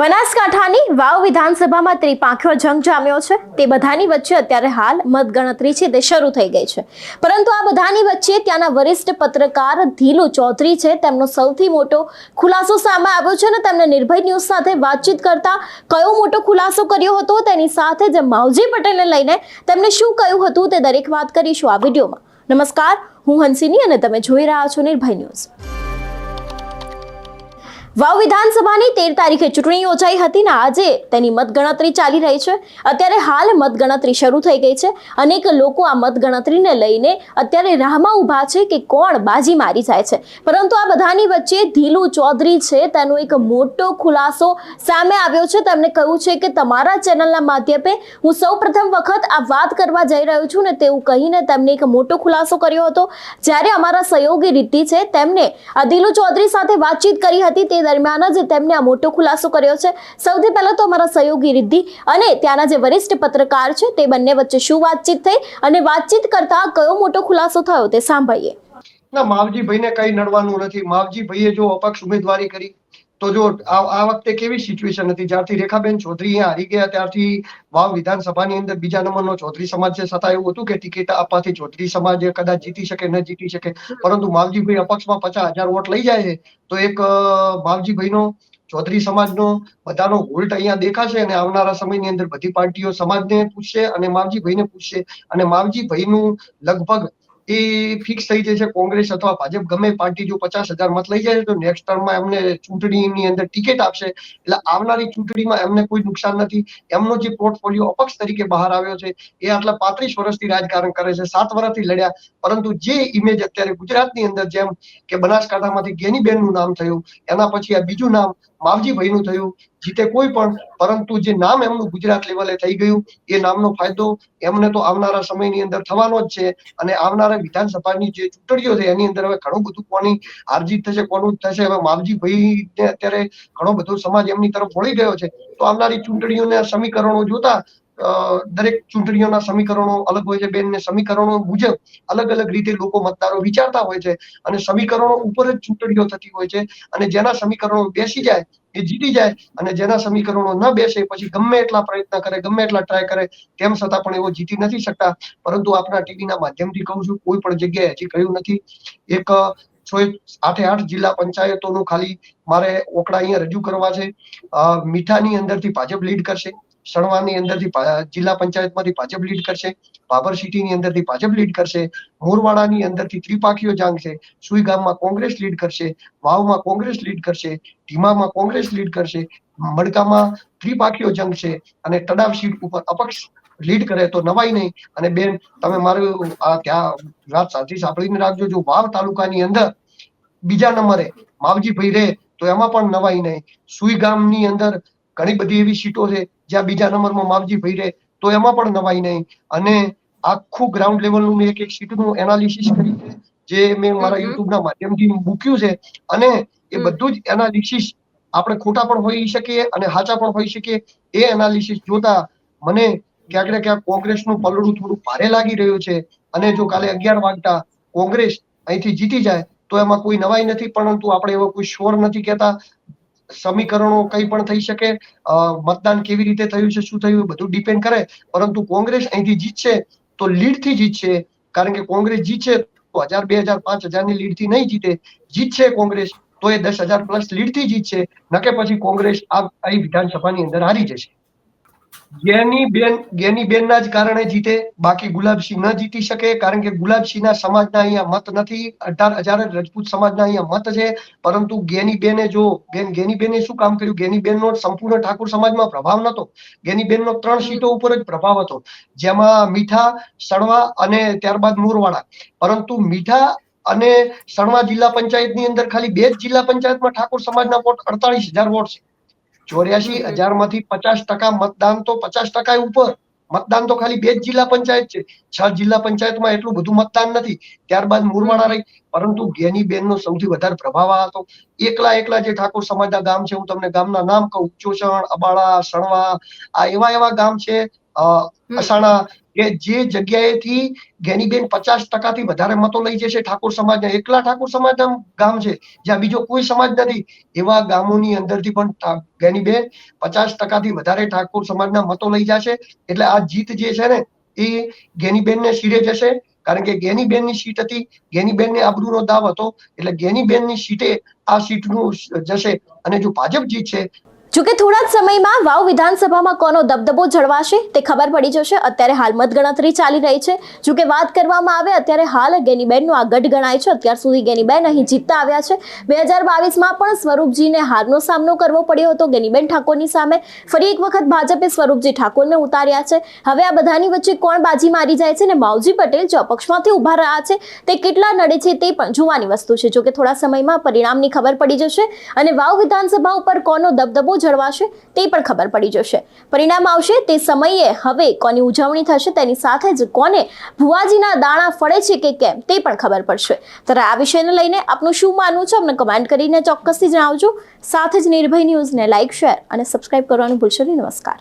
બનાસકાંઠાની વાવ વિધાનસભામાં ત્રિપાંખ્યો જંગ જામ્યો છે. તે બધાની વચ્ચે અત્યારે હાલ મતગણતરી છે તે શરૂ થઈ ગઈ છે. પરંતુ આ બધાની વચ્ચે ત્યાંના વરિષ્ઠ પત્રકાર ધીલુ ચૌધરી છે. તેમનો સૌથી મોટો ખુલાસો સામે આવ્યો છે અને તેમણે નિર્ભય ન્યૂઝ સાથે વાતચીત કરતા કયો મોટો ખુલાસો કર્યો હતો તેની સાથે જ માવજી પટેલને લઈને તેમણે શું કહ્યું હતું તે દરેક વાત કરીશું આ વિડીયોમાં. નમસ્કાર, હું હંસિની અને તમે જોઈ રહ્યા છો નિર્ભય ન્યૂઝ. વાવ વિધાનસભાની તેર તારીખે ચૂંટણી યોજાઈ હતી ને આજે તેની મતગણતરી ચાલી રહી છે. અત્યારે હાલ મતગણતરી શરૂ થઈ ગઈ છે. અનેક લોકો આ મતગણતરીને લઈને અત્યારે રાહમાં ઊભા છે કે કોણ બાજી મારી જાય છે. પરંતુ આ બધાની વચ્ચે ધીલુ ચૌધરી છે. તેનો એક મોટો ખુલાસો સામે આવ્યો છે. તેમણે કહ્યું છે કે તમારા ચેનલના માધ્યમે હું સૌ વખત આ વાત કરવા જઈ રહ્યો છું ને તેવું કહીને તેમણે એક મોટો ખુલાસો કર્યો હતો. જ્યારે અમારા સહયોગી રીતિ છે તેમને આ ધીલુ ચૌધરી સાથે વાતચીત કરી હતી તે દરમિયાન જ તેમને આ મોટો ખુલાસો કર્યો છે. સૌથી પહેલા તો અમારા સહયોગી રિદ્ધિ અને ત્યાંના જે વરિષ્ઠ પત્રકાર છે, તે બંને વચ્ચે શું વાતચીત થઈ અને વાતચીત કરતા કયો મોટો ખુલાસો થયો તે સાંભળીએ. ના, માવજીભાઈને કઈ નડવાનું નથી. માવજીભાઈએ જો અપક્ષ ઉમેદવારી કરી તો જો આ વખતે કેવી સિચ્યુએશન હતી? જ્યારથી રેખાબેન ચૌધરી હારી ગયા, ત્યારથી વાવ વિધાનસભાની અંદર બીજા નંબરનો ચૌધરી સમાજ છે છતાં એવું હતું કે ટિકિટ આપવાથી ચૌધરી સમાજ કદાચ જીતી શકે, ન જીતી શકે. પરંતુ માવજીભાઈ અપક્ષમાં પચાસ હજાર વોટ લઈ જાય છે, તો એક માવજીભાઈનો ચૌધરી સમાજનો બધાનો વોલ્ટ અહીંયા દેખાશે અને આવનારા સમયની અંદર બધી પાર્ટીઓ સમાજને પૂછશે અને માવજીભાઈને પૂછશે. અને માવજીભાઈનું લગભગ એ ફિક્સ થઈ જશે કોંગ્રેસ અથવા ભાજપ ગમે પાર્ટી જો પચાસ હજાર મત લઈ જાય તો નેક્સ્ટ ટર્મમાં એમને ચૂંટણીની અંદર ટિકિટ આપશે. એટલે આવનારી ચૂંટણીમાં એમને કોઈ નુકસાન નથી. એમનો જે પોર્ટફોલિયો અપક્ષ તરીકે બહાર આવ્યો છે, એ આટલા પાંત્રીસ વર્ષથી રાજકારણ કરે છે. સાત વર્ષથી લડ્યા, પરંતુ જે ઇમેજ અત્યારે ગુજરાતની અંદર જેમ કે બનાસકાંઠામાંથી ગેનીબેનનું નામ થયું, એના પછી આ બીજું નામ માવજીભાઈનું થયું, જીતે કોઈ પણ, પરંતુ જે નામ એમનું ગુજરાત લેવલે થઈ ગયું, એ નામનો ફાયદો એમને તો આવનારા સમયની અંદર થવાનો જ છે અને આવનારા વિધાનસભાની જે ચૂંટણીઓ છે, એની અંદર હવે ઘણું બધું કોની હારજીત થશે, કોનું થશે, હવે માવજીભાઈને અત્યારે ઘણો બધો સમાજ એમની તરફ વળી ગયો છે. તો આવનારી ચૂંટણીઓના સમીકરણો જોતા દરેક ચૂંટણીઓના સમીકરણો અલગ હોય છે, બેનને સમીકરણો મુજબ અલગ અલગ રીતે લોકો મતદારો વિચારતા હોય છે અને સમીકરણો ઉપર જ ચૂંટણીઓ થતી હોય છે અને જેના સમીકરણો બેસી જાય એ જીતી જાય અને જેના સમીકરણો ન બેસે પછી ગમે એટલા પ્રયત્ન કરે, ગમે એટલા ટ્રાય કરે તેમ છતાં પણ એવો જીતી નથી શકતા. પરંતુ આપણા ટીવીના માધ્યમથી કહું છું, કોઈ પણ જગ્યાએ હજી કહ્યું નથી. એક, છો, આઠે આઠ જિલ્લા પંચાયતોનું ખાલી મારે ઓકડા અહીંયા રજૂ કરવા છે. મીઠાની અંદરથી ભાજપ લીડ કરશે. સણવાની અંદરથી જિલ્લા પંચાયતમાંથી ભાજપ લીડ કરશે, બાબર સિટીની અંદરથી ભાજપ લીડ કરશે, મોરવાડાની અંદરથી ત્રિપાખીઓ જાંગ છે સુઈ ગામમાં કોંગ્રેસ લીડ કરશે, વાવમાં કોંગ્રેસ લીડ કરશે ધીમામાં કોંગ્રેસ લીડ કરશે મડકામાં ત્રિપાખીઓ જંગ છે અને તડાવ સીટ ઉપર અપક્ષ લીડ કરે તો નવાઈ નહીં. અને બેન, તમે મારું આ ત્યાં વાત સાચી સાંભળીને રાખજો, જો વાવ તાલુકાની અંદર બીજા નંબરે માવજીભાઈ રહે તો એમાં પણ નવાઈ નહીં. સુઈ ગામની અંદર ઘણી બધી એવી સીટો છે જ્યાં બીજા નંબરમાં માવજીભાઈ રહે તો એમાં પણ નવાઈ નહીં. અને આખું ગ્રાઉન્ડ લેવલનું મેં એક એક સીટનું એનાલિસિસ કર્યું છે જે મેં મારા. યુટ્યુબના માધ્યમથી મૂક્યું છે. અને એ બધું જ એનાલિસિસ આપણે ખોટા પણ હોઈ શકીએ અને સાચા પણ હોઈ શકીએ. એ એનાલિસિસ જોતા મને ક્યાંક ને ક્યાંક કોંગ્રેસનું પલડું થોડું ભારે લાગી રહ્યું છે. અને જો કાલે અગિયાર વાગતા કોંગ્રેસ અહીંથી જીતી જાય તો એમાં કોઈ નવાઈ નથી પરંતુ આપણે એવો કોઈ શોર નથી કહેતા. સમીકરણો કઈ પણ થઈ શકે મતદાન કેવી રીતે થયું છે, શું થયું બધું ડિપેન્ડ કરે. પરંતુ કોંગ્રેસ અહીંથી જીતશે તો લીડથી જીતશે. કારણ કે કોંગ્રેસ જીતશે તો હજાર, બે હજાર, પાંચ હજારની લીડથી નહીં જીતે. જીતશે કોંગ્રેસ તો એ દસ હજાર પ્લસ લીડથી જીતશે નકે પછી કોંગ્રેસ આ વિધાનસભાની અંદર હારી જશે. ગેની બેન, ગેની જ કારણે જીતે. બાકી ગુલાબસિંહ ન જીતી શકે, કારણ કે ગુલાબસિંહના સમાજના અહીંયા મત નથી. અઢાર હજાર રજપૂત સમાજના અહીંયા મત છે. પરંતુ ગેની બેને જો બેન ગેની બેને શું કામ કર્યું? ગેની બેનનો સંપૂર્ણ ઠાકોર સમાજમાં પ્રભાવ નતો ગેની બેનનો ત્રણ સીટો ઉપર જ પ્રભાવ હતો. જેમાં મીઠા, સણવા અને ત્યારબાદ મોરવાડા. પરંતુ મીઠા અને સણવા જિલ્લા પંચાયતની અંદર ખાલી બે જ જિલ્લા પંચાયતમાં ઠાકોર સમાજના વોટ અડતાલીસ હજાર વોટ છે. ચોર્યાસી હજારમાંથી પચાસ ટકા મતદાન તો પચાસ ટકા ઉપર. મતદાન તો ખાલી બે જ જિલ્લા પંચાયત છે. છ જિલ્લા પંચાયતમાં એટલું બધું મતદાન નથી. ત્યારબાદ મુરવાડા રહી. પરંતુ ગેની બેનનો સૌથી વધારે પ્રભાવ આ હતો. એકલા એકલા જે ઠાકોર સમાજના ગામ છે, હું તમને ગામના નામ કહું. ચોસણ, અબાળા, સણવા, આ એવા એવા ગામ છે અસાણા કે જે જગ્યાએથી ગેનીબેન પચાસ ટકાથી વધારે મતો લઈ જશે ઠાકોર સમાજના એકલા ઠાકોર સમાજના ગામ છે, જ્યાં બીજો કોઈ સમાજ નથી. એવા ગામોની અંદરથી પણ ગેનીબેન પચાસ ટકાથી વધારે ઠાકોર સમાજના મતો લઈ જશે. એટલે આ જીત જે છે ને, એ ગેનીબેનને શીરે જશે. કારણ કે ગેનીબેનની સીટ હતી, ગેનીબેનને આબરૂનો દાવ હતો. એટલે ગેનીબેનની સીટે આ સીટનું જશે. અને જો ભાજપ જીતશે જોકે થોડા જ સમયમાં વાવ વિધાનસભામાં કોનો દબદબો જળવાશે તે ખબર પડી જશે. અત્યારે હાલ મતગણતરી ચાલી રહી છે. જોકે વાત કરવામાં આવે, અત્યારે હાલ ગેનીબેનનો આ ગઢ ગણાય છે. અત્યાર સુધી ગેનીબેન અહીં જીતતા આવ્યા છે. બે હજાર બાવીસમાં પણ સ્વરૂપજીને હારનો સામનો કરવો પડ્યો હતો. ગેનીબેન ઠાકોરની સામે ફરી એક વખત ભાજપે સ્વરૂપજી ઠાકોરને ઉતાર્યા છે. હવે આ બધાની વચ્ચે કોણ બાજી મારી જાય છે ને માવજી પટેલ જે અપક્ષમાંથી ઊભા રહ્યા છે તે કેટલા નડે છે તે પણ જોવાની વસ્તુ છે. જોકે થોડા સમયમાં પરિણામની ખબર પડી જશે અને વાવ વિધાનસભા ઉપર કોનો દબદબો જળવાશે તે પણ ખબર પડી જશે. પરિણામ આવશે તે સમયે હવે કોની ઉજવણી થશે તેની સાથે જ કોને ભુવાજીના દાણા ફળે છે કે કેમ તે પણ ખબર પડશે. ત્યારે આ વિષયને લઈને આપનું શું માનવું છે અમને કમેન્ટ કરીને ચોક્કસથી જણાવજો. સાથે જ નિર્ભય ન્યૂઝને લાઇક શેર અને સબસ્ક્રાઇબ કરવાનું ભૂલશો નહીં. નમસ્કાર.